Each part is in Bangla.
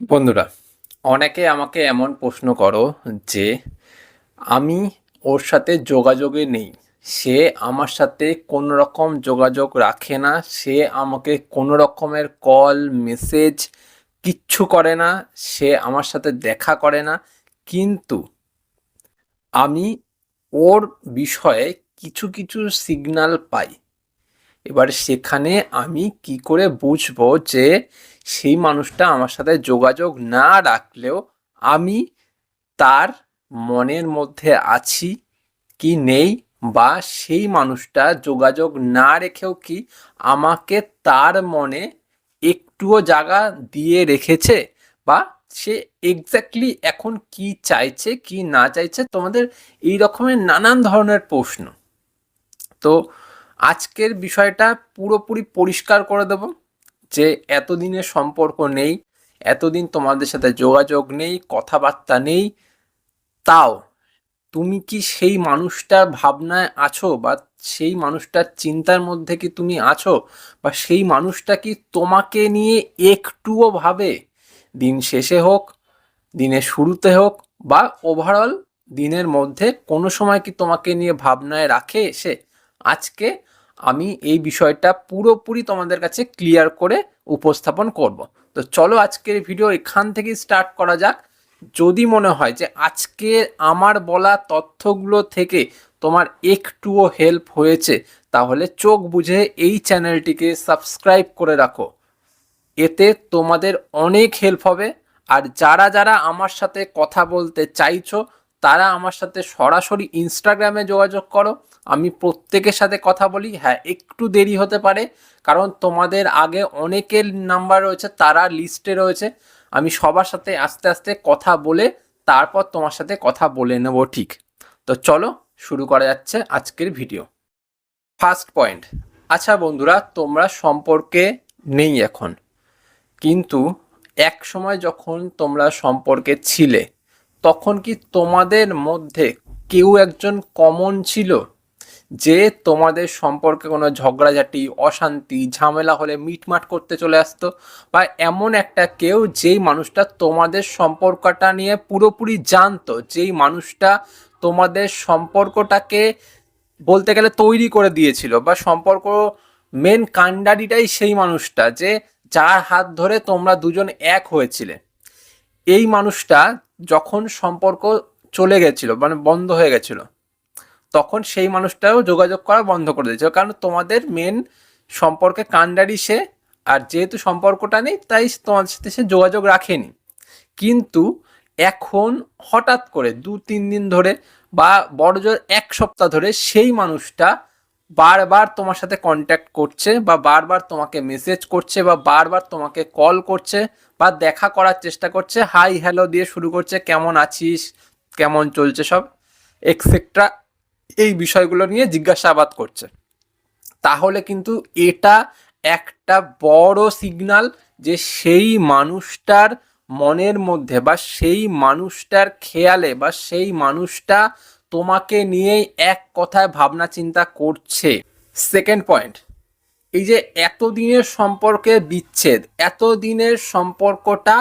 বন্ধুরা, অনেকে আমাকে এমন প্রশ্ন করো যে, আমি ওর সাথে যোগাযোগে নেই। সে আমার সাথে কোনো রকম যোগাযোগ রাখে না। সে আমাকে কোনো রকমের কল, মেসেজ কিচ্ছু করে না। সে আমার সাথে দেখা করে না। কিন্তু আমি ওর বিষয়ে কিছু কিছু সিগন্যাল পাই। এবার সেখানে আমি কি করে বুঝব যে সেই মানুষটা আমার সাথে যোগাযোগ না রাখলেও আমি তার মনের মধ্যে আছি কি নেই বা সেই মানুষটা যোগাযোগ না রেখেও কি আমাকে তার মনে একটুও জায়গা দিয়ে রেখেছে বা সে এক্স্যাক্টলি এখন কি চাইছে, কি না চাইছে? তোমাদের এই রকমের নানান ধরনের প্রশ্ন। তো আজকের বিষয়টা পুরোপুরি পরিষ্কার করে দেব যে এতদিনের সম্পর্ক নেই, এতদিন তোমাদের সাথে যোগাযোগ নেই, কথাবার্তা নেই। তাও তুমি কি সেই মানুষটার ভাবনায় আছো বা সেই মানুষটার চিন্তার মধ্যে কি তুমি আছো বা সেই মানুষটা কি তোমাকে নিয়ে একটুও ভাবে? দিন শেষে হোক, দিনের শুরুতে হোক বা ওভারঅল দিনের মধ্যে কোনো সময় কি তোমাকে নিয়ে ভাবনায় রাখে সে? আজকে আমি এই বিষয়টা পুরোপুরি তোমাদের কাছে ক্লিয়ার করে উপস্থাপন করব। তো চলো আজকের ভিডিও এখান থেকে স্টার্ট করা যাক। যদি মনে হয় যে আজকে আমার বলা তথ্যগুলো থেকে তোমার একটুও হেল্প হয়েছে, তাহলে চোখ বুঝে এই চ্যানেলটিকে সাবস্ক্রাইব করে রাখো। এতে তোমাদের অনেক হেল্প হবে। আর যারা যারা আমার সাথে কথা বলতে চাইছো তারা আমার সাথে সরাসরি ইনস্টাগ্রামে যোগাযোগ করো। আমি প্রত্যেকের সাথে কথা বলি। হ্যাঁ একটু দেরি হতে পারে, কারণ তোমাদের আগে অনেকের নাম্বার রয়েছে, তারা লিস্টে রয়েছে। আমি সবার সাথে আস্তে আস্তে কথা বলে, তারপর তোমার সাথে কথা বলে নেব, ঠিক? তো চলো, শুরু করা যাচ্ছে আজকের ভিডিও ফার্স্ট পয়েন্ট আচ্ছা বন্ধুরা, তোমরা সম্পর্কে নেই এখন। কিন্তু এক সময় যখন তোমরা সম্পর্কে ছিলে তখন কি তোমাদের মধ্যে কেউ একজন কমন ছিল যে তোমাদের সম্পর্কে কোনো ঝগড়াঝাটি, অশান্তি, ঝামেলা হলে মিটমাট করতে চলে আসতো? বা এমন একটা কেউ যেই মানুষটা তোমাদের সম্পর্কটা নিয়ে পুরোপুরি জানতো, যেই মানুষটা তোমাদের সম্পর্কটাকে বলতে গেলে তৈরি করে দিয়েছিল বা সম্পর্ক মেন কাণ্ডারিটাই সেই মানুষটা যে যার হাত ধরে তোমরা দুজন এক হয়েছিলে। এই মানুষটা যখন সম্পর্ক চলে গেছিল মানে বন্ধ হয়ে গেছিল, তখন সেই মানুষটাও যোগাযোগ করা বন্ধ করে দিয়েছিল। কারণ তোমাদের মেন সম্পর্কে কাণ্ডারি সে, আর যেহেতু সম্পর্কটা নেই, তাই তোমাদের সাথে সে যোগাযোগ রাখেনি। কিন্তু এখন হঠাৎ করে দু তিন দিন ধরে বা বড় জোর এক সপ্তাহ ধরে সেই মানুষটা বারবার তোমার সাথে কন্ট্যাক্ট করছে বা বারবার তোমাকে মেসেজ করছে বা বারবার তোমাকে কল করছে বা দেখা করার চেষ্টা করছে হাই হ্যালো দিয়ে শুরু করছে, কেমন আছিস, কেমন চলছে সব এক্সেট্রা এই বিষয়গুলো নিয়ে জিজ্ঞাসাবাদ করছে। তাহলে কিন্তু এটা একটা বড় সিগনাল যে সেই মানুষটার মনের মধ্যে বা সেই মানুষটার খেয়ালে বা সেই মানুষটা তোমাকে নিয়েই এক কথায় ভাবনা চিন্তা করছে। সেকেন্ড পয়েন্ট এই যে এতদিনের সম্পর্কে বিচ্ছেদ, এতদিনের সম্পর্কটা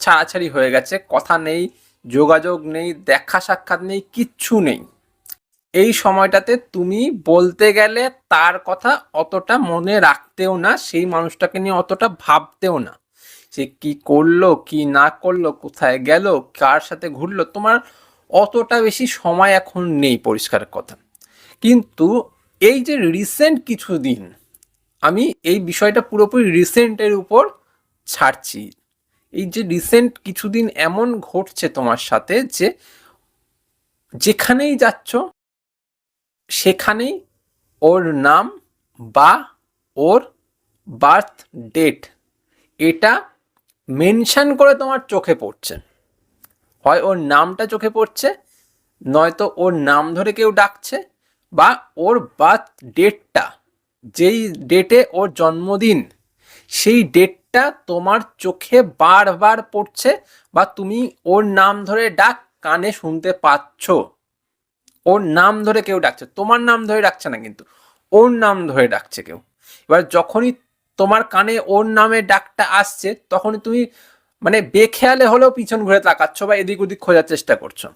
ছাড়াছাড়ি হয়ে গেছে, কথা নেই, যোগাযোগ নেই, দেখা সাক্ষাৎ নেই, কিচ্ছু নেই। এই সময়টাতে তুমি বলতে গেলে তার কথা অতটা মনে রাখতেও না, সেই মানুষটাকে নিয়ে অতটা ভাবতেও না। সে কি করল, কি না করল, কোথায় গেল, কার সাথে ঘুরলো, তোমার অতটা বেশি সময় এখন নেই পরিষ্কার কথা। কিন্তু এই যে রিসেন্ট কিছু দিন আমি এই বিষয়টা পুরোপুরি রিসেন্টের উপর ছাড়ছি। এই যে রিসেন্ট কিছুদিন এমন ঘটছে তোমার সাথে যে, যেখানেই যাচ্ছ, সেখানেই ওর নাম বা ওর বার্থ ডেট, এটা মেনশন করে তোমার চোখে পড়ছে। হয় ওর নামটা চোখে পড়ছে, নয়তো ওর নাম ধরে কেউ ডাকছে, বা ওর বার্থ ডেটটা, যেই ডেটে ওর জন্মদিন, সেই ডেটটা তোমার চোখে বারবার পড়ছে বা তুমি ওর নাম ধরে ডাক কানে শুনতে পাচ্ছ। ওর নাম ধরে কেউ ডাকছে, তোমার নাম ধরে ডাকছে না কিন্তু, ওর নাম ধরে ডাকছে কেউ। এবার যখনই তোমার কানে ওর নামে ডাকটা আসছে, তখনই তুমি মানে বেখেয়ালে হলেও পিছন ঘুরে তাকাচ্ছ বা এদিক ওদিক খোঁজার চেষ্টা করছ।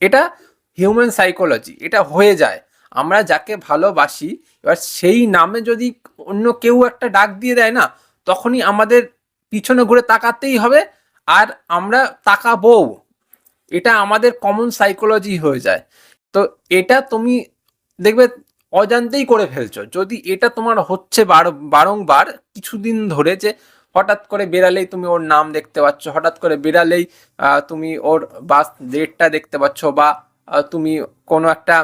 এটা হিউম্যান সাইকোলজি এটা হয়ে যায়। আমরা যাকে ভালোবাসি, এবার সেই নামে যদি অন্য কেউ একটা ডাক দিয়ে দেয় না, তখনই আমাদের পিছনে ঘুরে তাকাতেই হবে আর আমরা তাকাবো এটা আমাদের কমন সাইকোলজি হয়ে যায়। তো এটা তুমি দেখবে অজান্তেই করে ফেলছো। যদি এটা তোমার হচ্ছে বার- বারংবার কিছুদিন ধরে যে হঠাৎ করে বেরালেই তুমি ওর নাম দেখতে পাচ্ছ, হঠাৎ করে বেরালেই তুমি ওর বাস ডেটটা দেখতে পাচ্ছ বা তুমি কোনো একটা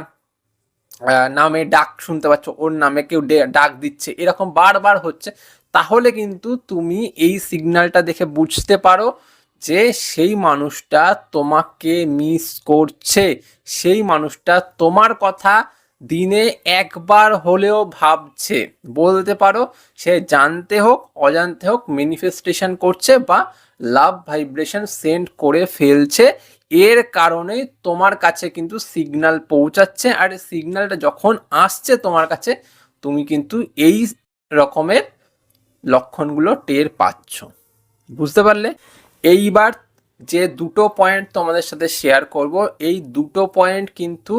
নামে ডাক শুনতে পাচ্ছ, ওর নামে কেউ ডাক দিচ্ছে, এরকম বারবার হচ্ছে, তাহলে কিন্তু তুমি এই সিগন্যালটা দেখে বুঝতে পারো যে সেই মানুষটা তোমাকে মিস করছে, সেই মানুষটা তোমার কথা দিনে একবার হলেও ভাবছে, বলতে পারো সে জানতে হোক, অজান্তে হোক ম্যানিফেস্টেশন করছে বা লাভ ভাইব্রেশন সেন্ড করে ফেলছে। এর কারণে তোমার কাছে কিন্তু সিগনাল পৌঁছাচ্ছে আর সিগনালটা যখন আসছে তোমার কাছে, তুমি কিন্তু এই রকমের লক্ষণগুলো টের পাচ্ছ। বুঝতে পারলে? এইবার যে দুটো পয়েন্ট তোমাদের সাথে শেয়ার করব, এই দুটো পয়েন্ট কিন্তু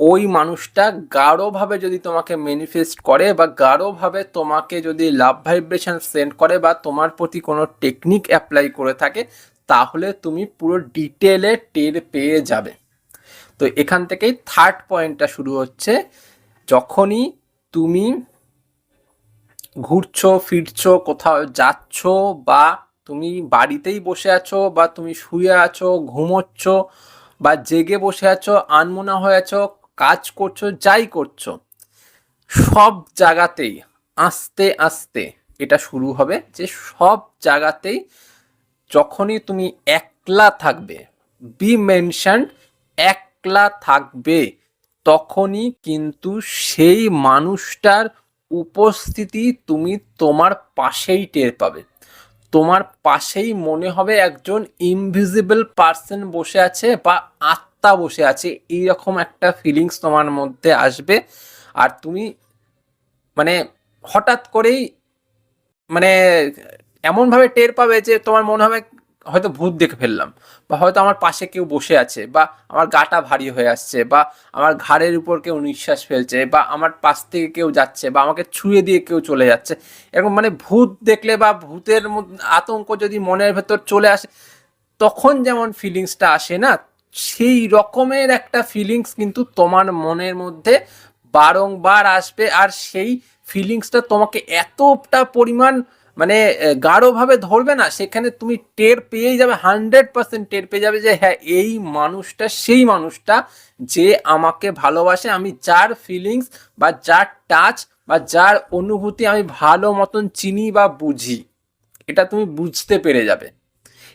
ওই মানুষটা গাঢ়ভাবে যদি তোমাকে ম্যানিফেস্ট করে বা গাঢ়ভাবে তোমাকে যদি লাভ ভাইব্রেশন সেন্ড করে বা তোমার প্রতি কোনো টেকনিক অ্যাপ্লাই করে থাকে, তাহলে তুমি পুরো ডিটেলে টের পেয়ে যাবে। তো এখান থেকেই থার্ড পয়েন্টটা শুরু হচ্ছে, যখনই তুমি ঘুরছো, ফিরছো, কোথাও যাচ্ছ বা তুমি বাড়িতেই বসে আছো বা তুমি শুয়ে আছো, ঘুমোচ্ছ বা জেগে বসে আছো, আনমোনা হয়ে আছো কাজ করছ, যাই করছ, সব জায়গাতেই আস্তে আস্তে এটা শুরু হবে যে সব জায়গাতেই যখনই তুমি একলা থাকবে বি মেনশন একলা থাকবে, তখনই কিন্তু সেই মানুষটার উপস্থিতি তুমি তোমার পাশেই টের পাবে। তোমার পাশেই মনে হবে একজন ইনভিজিবল পার্সন বসে আছে বা আত্মা বসে আছে, এইরকম একটা ফিলিংস তোমার মধ্যে আসবে। আর তুমি মানে হঠাৎ করেই মানে এমনভাবে টের পাবে যে তোমার মনে হবে হয়তো ভূত দেখে ফেললাম, বা হয়তো আমার পাশে কেউ বসে আছে, বা আমার গাটা ভারী হয়ে আসছে, বা আমার ঘাড়ের উপর কেউ নিঃশ্বাস ফেলছে, বা আমার পাশ থেকে কেউ যাচ্ছে, বা আমাকে ছুঁয়ে দিয়ে কেউ চলে যাচ্ছে। এরকম মানে ভূত দেখলে বা ভূতের আতঙ্ক যদি মনের ভেতর চলে আসে, তখন যেমন ফিলিংসটা আসে না সেই রকমের একটা ফিলিংস কিন্তু তোমার মনের মধ্যে বারংবার আসবে আর সেই ফিলিংসটা তোমাকে এতটা পরিমাণ মানে গাঢ়ভাবে ধরবে না। সেখানে তুমি টের পেয়েই যাবে হান্ড্রেড পার্সেন্ট টের পেয়ে যাবে যে হ্যাঁ এই মানুষটা সেই মানুষটা যে আমাকে ভালোবাসে। আমি যার ফিলিংস বা যার টাচ বা যার অনুভূতি আমি ভালো মতন চিনি বা বুঝি, এটা তুমি বুঝতে পেরে যাবে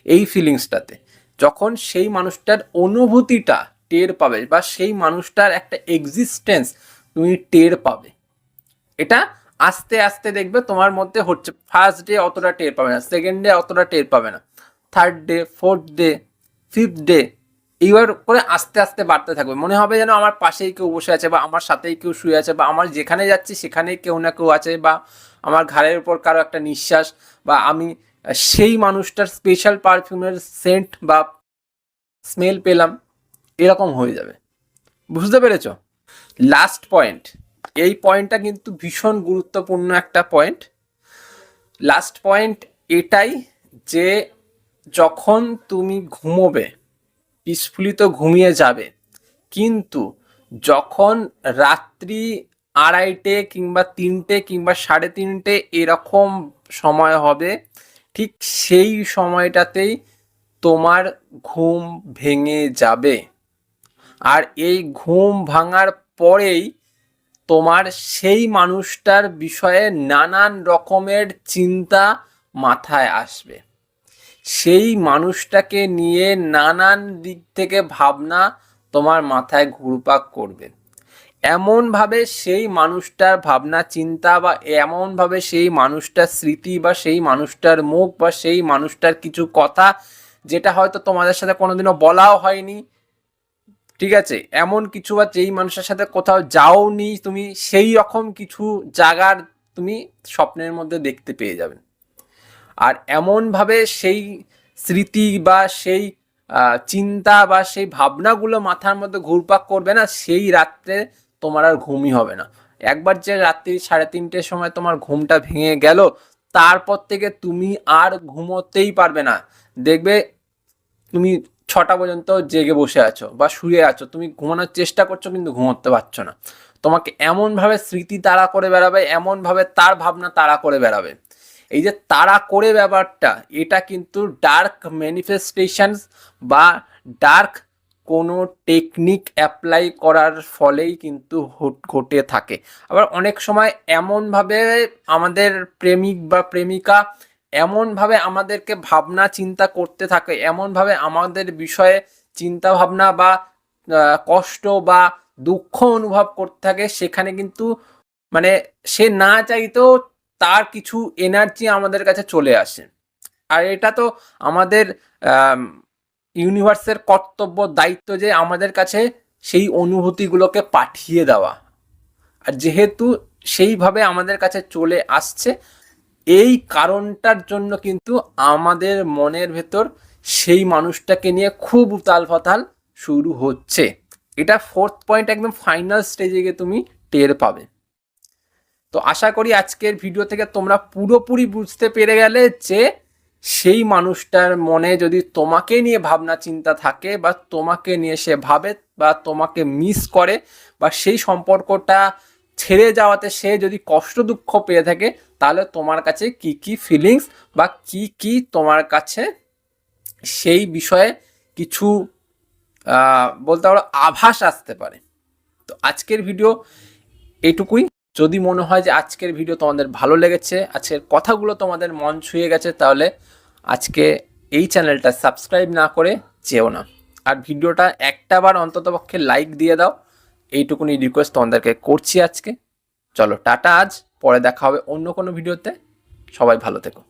এই ফিলিংসটাতে যখন সেই মানুষটার অনুভূতিটা টের পাবে বা সেই মানুষটার একটা এক্সিস্টেন্স তুমি টের পাবে। এটা আস্তে আস্তে দেখবে তোমার মধ্যে হচ্ছে ফার্স্ট ডে অতটা টের পাবে না সেকেন্ড ডে অতটা টের পাবে না third day fourth day fifth day এইবার করে আস্তে আস্তে বাড়তে থাকবে। মনে হবে যেন আমার পাশেই কেউ বসে আছে বা আমার সাথেই কেউ শুয়ে আছে বা আমার যেখানে যাচ্ছি সেখানেই কেউ না কেউ আছে বা আমার ঘাড়ের উপর কারও একটা নিঃশ্বাস বা আমি সেই মানুষটার স্পেশাল পারফিউমের সেন্ট বা স্মেল পেলাম, এরকম হয়ে যাবে। বুঝতে পেরেছ? লাস্ট পয়েন্ট এই পয়েন্টটা কিন্তু ভীষণ গুরুত্বপূর্ণ একটা পয়েন্ট লাস্ট পয়েন্ট এটাই যে যখন তুমি ঘুমোবে পিসফুলি তো ঘুমিয়ে যাবে, কিন্তু যখন রাত্রি আড়াইটে কিংবা তিনটে কিংবা সাড়ে তিনটে এরকম সময় হবে ঠিক সেই সময়টাতেই তোমার ঘুম ভেঙে যাবে। আর এই ঘুম ভাঙার পরেই তোমার সেই মানুষটার বিষয়ে নানান রকমের চিন্তা মাথায় আসবে। সেই মানুষটাকে নিয়ে নানান দিক থেকে ভাবনা তোমার মাথায় ঘুরপাক করবে। এমনভাবে সেই মানুষটার ভাবনা, চিন্তা বা এমনভাবে সেই মানুষটার স্মৃতি বা সেই মানুষটার মুখ বা সেই মানুষটার কিছু কথা যেটা হয়তো তোমাদের সাথে কোনোদিনও বলাও হয়নি, ঠিক আছে? এমন কিছু বা যেই মানুষের সাথে কোথাও যাওনি, তুমি সেই রকম কিছু জায়গার তুমি স্বপ্নের মধ্যে দেখতে পেয়ে যাবে। আর এমনভাবে সেই স্মৃতি বা সেই চিন্তা বা সেই ভাবনাগুলো মাথার মধ্যে ঘুরপাক করবে না, সেই রাত্রে তোমার আর ঘুমই হবে না। একবার যে রাত্রি সাড়ে তিনটের সময় তোমার ঘুমটা ভেঙে গেল, তারপর থেকে তুমি আর ঘুমোতেই পারবে না। দেখবে তুমি ছটা পর্যন্ত জেগে বসে আছো বা শুয়ে আছো। তুমি ঘুমানোর চেষ্টা করছ কিন্তু ঘুমোতে পারছ না। তোমাকে এমনভাবে স্মৃতি তাড়া করে বেড়াবে, এমনভাবে তার ভাবনা তাড়া করে বেড়াবে। এই যে তাড়া করে ব্যাপারটা, এটা কিন্তু ডার্ক ম্যানিফেস্টেশন বা ডার্ক কোনো টেকনিক অ্যাপ্লাই করার ফলেই কিন্তু ঘটে থাকে। আবার অনেক সময় এমনভাবে আমাদের প্রেমিক বা প্রেমিকা এমনভাবে আমাদেরকে ভাবনা চিন্তা করতে থাকে, এমনভাবে আমাদের বিষয়ে চিন্তা ভাবনা বা কষ্ট বা দুঃখ অনুভব করতে থাকে, সেখানে কিন্তু মানে সে না চাইতেও তার কিছু এনার্জি আমাদের কাছে চলে আসে। আর এটা তো আমাদের ইউনিভার্সের কর্তব্য, দায়িত্ব যে আমাদের কাছে সেই অনুভূতিগুলোকে পাঠিয়ে দেওয়া। আর যেহেতু সেইভাবে আমাদের কাছে চলে আসছে, এই কারণটার জন্য কিন্তু আমাদের মনের ভেতর সেই মানুষটাকে নিয়ে খুব উতাল ফাতাল শুরু হচ্ছে। এটা ফোর্থ পয়েন্ট একদম ফাইনাল স্টেজে গিয়ে তুমি টের পাবে। তো আশা করি আজকের ভিডিও থেকে তোমরা পুরোপুরি বুঝতে পেরে গেলে যে সেই মানুষটার মনে যদি তোমাকে নিয়ে ভাবনা, চিন্তা থাকে বা তোমাকে নিয়ে সে ভাবে বা তোমাকে মিস করে বা সেই সম্পর্কটা ছেড়ে যাওয়াতে সে যদি কষ্ট, দুঃখ পেয়ে থাকে, তাহলে তোমার কাছে কি কি ফিলিংস বা কি কি তোমার কাছে সেই বিষয়ে কিছু বলতে পারো আভাস আসতে পারে। তো আজকের ভিডিও এইটুকুই যদি মনে হয় যে আজকের ভিডিও তোমাদের ভালো লেগেছে, আজকের কথাগুলো তোমাদের মন ছুঁয়ে গেছে, তাহলে আজকে এই চ্যানেলটা সাবস্ক্রাইব না করে চেও না। আর ভিডিওটা একটা বার অন্ততপক্ষে লাইক দিয়ে দাও। এইটুকুনি রিকোয়েস্ট তোমাদেরকে করছি আজকে। চলো, টাটা আজ, পরে দেখা হবে অন্য কোনো ভিডিওতে। সবাই ভালো থেকো।